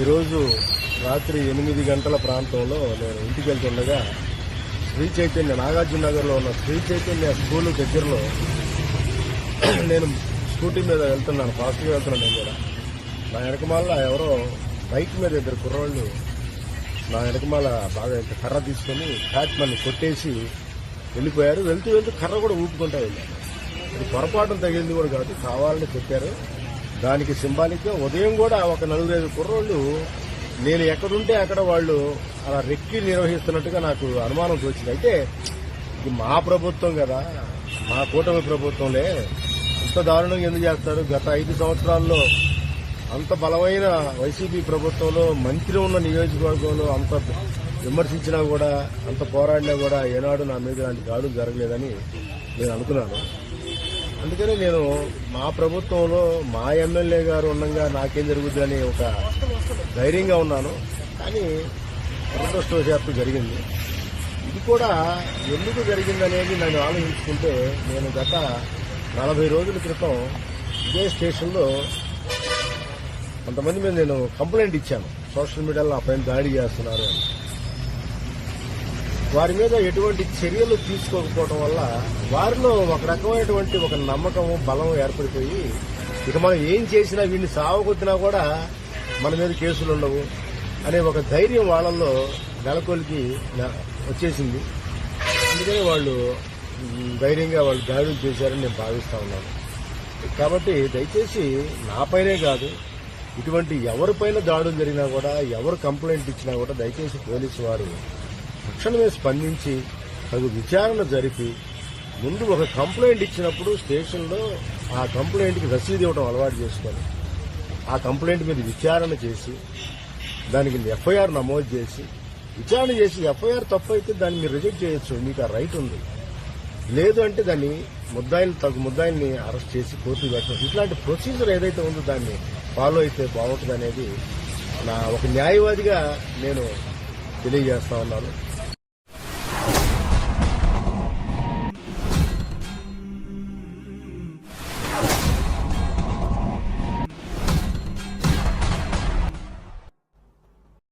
ఈరోజు రాత్రి ఎనిమిది గంటల ప్రాంతంలో నేను ఇంటికి వెళ్తుండగా శ్రీ చైతన్య నాగార్జున నగర్లో ఉన్న శ్రీ చైతన్య స్కూల్ దగ్గరలో నేను స్కూటీ మీద వెళ్తున్నాను ఫాస్ట్గా వెళ్తున్నాను నేను కూడా. నా వెనకమాల ఎవరో బైక్ మీద ఇద్దరు కుర్రోళ్ళు నా వెనకమాల బాగా ఇంత కర్ర తీసుకొని ఫ్యాట్ మళ్ళీ కొట్టేసి వెళ్ళిపోయారు. వెళ్తూ వెళ్తూ కర్ర కూడా ఊపుకుంటా వెళ్ళారు. ఇది పొరపాటు తగిలింది కూడా కాదు కావాలని చెప్పారు. దానికి సింబాలిక్గా ఉదయం కూడా ఒక నలుగురైదు కుర్రోళ్ళు నేను ఎక్కడుంటే అక్కడ వాళ్ళు అలా రెక్కి నిర్వహిస్తున్నట్టుగా నాకు అనుమానం తోచింది. అయితే ఇది మా ప్రభుత్వం కదా మా కూటమి ప్రభుత్వంలే. అంత దారుణంగా ఎందుకు చేస్తారు? గత ఐదు సంవత్సరాల్లో అంత బలమైన వైసీపీ ప్రభుత్వంలో మంత్రి ఉన్న నియోజకవర్గంలో అంత విమర్శించినా కూడా అంత పోరాడినా కూడా ఏనాడు నా మీద ఇలాంటి దాడులు జరగలేదని నేను అనుకున్నాను. అందుకని నేను మా ప్రభుత్వంలో మా ఎమ్మెల్యే గారు ఉండగా నాకేం జరుగుద్ది అని ఒక ధైర్యంగా ఉన్నాను. కానీ దురదృష్టవశాత్తు జరిగింది. ఇది కూడా ఎందుకు జరిగిందనేది నన్ను ఆలోచించుకుంటే నేను గత నలభై రోజుల క్రితం ఇదే స్టేషన్లో కొంతమంది మీద నేను కంప్లైంట్ ఇచ్చాను. సోషల్ మీడియాలో నా పైన దాడి చేస్తున్నారు అని. వారి మీద ఎటువంటి చర్యలు తీసుకోకపోవడం వల్ల వారిలో ఒక రకమైనటువంటి ఒక నమ్మకము బలం ఏర్పడిపోయి ఇక మనం ఏం చేసినా వీడిని సావకొచ్చినా కూడా మన మీద కేసులు ఉండవు అనే ఒక ధైర్యం వాళ్ళల్లో నెలకొల్కి వచ్చేసింది. అందుకని వాళ్ళు ధైర్యంగా వాళ్ళు దాడులు చేశారని నేను భావిస్తా ఉన్నాను. కాబట్టి దయచేసి నాపైనే కాదు ఇటువంటి ఎవరిపైన దాడులు జరిగినా కూడా ఎవరు కంప్లైంట్ ఇచ్చినా కూడా దయచేసి పోలీసు వారు తక్షణమే స్పందించి తగు విచారణ జరిపి ముందు ఒక కంప్లైంట్ ఇచ్చినప్పుడు స్టేషన్లో ఆ కంప్లైంట్కి రసీదు ఇవ్వడం అలవాటు చేసుకొని ఆ కంప్లైంట్ మీద విచారణ చేసి దానికి ఎఫ్ఐఆర్ నమోదు చేసి విచారణ చేసి ఎఫ్ఐఆర్ తప్పు అయితే దాన్ని మీరు రిజెక్ట్ చేయొచ్చు మీకు ఆ రైట్ ఉంది. లేదు అంటే దాన్ని ముద్దాయిలు తగు ముద్దాయిని అరెస్ట్ చేసి కోర్టు పెట్టడం. ఇట్లాంటి ప్రొసీజర్ ఏదైతే ఉందో దాన్ని ఫాలో అయితే బాగుంటుంది అనేది నా ఒక న్యాయవాదిగా నేను తెలియజేస్తా ఉన్నాను.